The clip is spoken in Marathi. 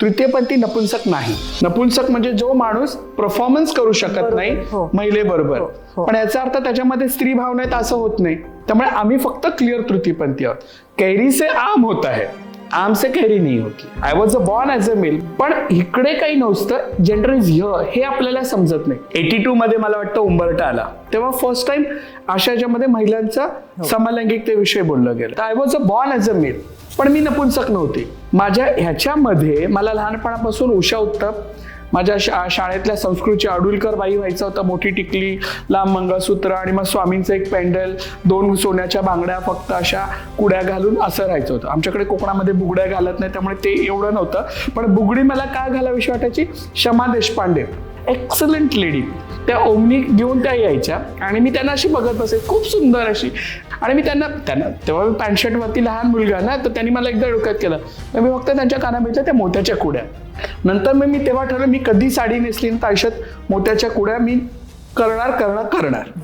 तृतीयपंथी नपुंसक नाही. नपुंसक म्हणजे जो माणूस परफॉर्मन्स करू शकत नाही हो. महिलेबरोबर. हो, हो. पण याचा अर्थ त्याच्यामध्ये स्त्री भावना आहेत असं होत नाही. त्यामुळे आम्ही फक्त क्लिअर तृतीयपंथी आहोत. कैरी से आम होत आहे आम से कैरी नाही होती. I was a born as a male पण इकडे काही नव्हतं जेंडर इज य हे आपल्याला समजत नाही. एटी टू मध्ये मला वाटतं उंबरटा आला. तेव्हा फर्स्ट टाइम अशा याच्यामध्ये महिलांचा समलैंगिकतेविषयी बोललं गेलं. I was a born as a male पण मी नपुंसक नव्हते. माझ्या ह्याच्यामध्ये मला लहानपणापासून उषा उत्तप माझ्या शा शाळेतल्या संस्कृतची आडुलकर बाई व्हायचं होतं मोठी टिकली लांब मंगळसूत्र आणि मग स्वामींचं एक पॅन्डल दोन सोन्याच्या बांगड्या फक्त अशा कुड्या घालून असं राहायचं होतं. आमच्याकडे कोकणामध्ये बुगड्या घालत नाही त्यामुळे ते एवढं नव्हतं. पण बुगडी मला काय घालावीशी वाटायची? क्षमा देशपांडे. एक्सलंट लेडी त्या ओमनी घेऊन त्या यायच्या. आणि मी त्यांना अशी बघत बसे. खूप सुंदर अशी. आणि मी त्यांना त्यांना तेव्हा मी पॅन्ट शर्टवरती लहान मुलगा ना तर त्यांनी मला एकदा डोक्यात केलं. तर मी फक्त त्यांच्या काना भेटल्या त्या मोत्याच्या कुड्या. नंतर मग मी तेव्हा ठरलं मी कधी साडी नेसली ना तर आयुष्यात मोत्याच्या कुड्या मी करणार करणार करणार.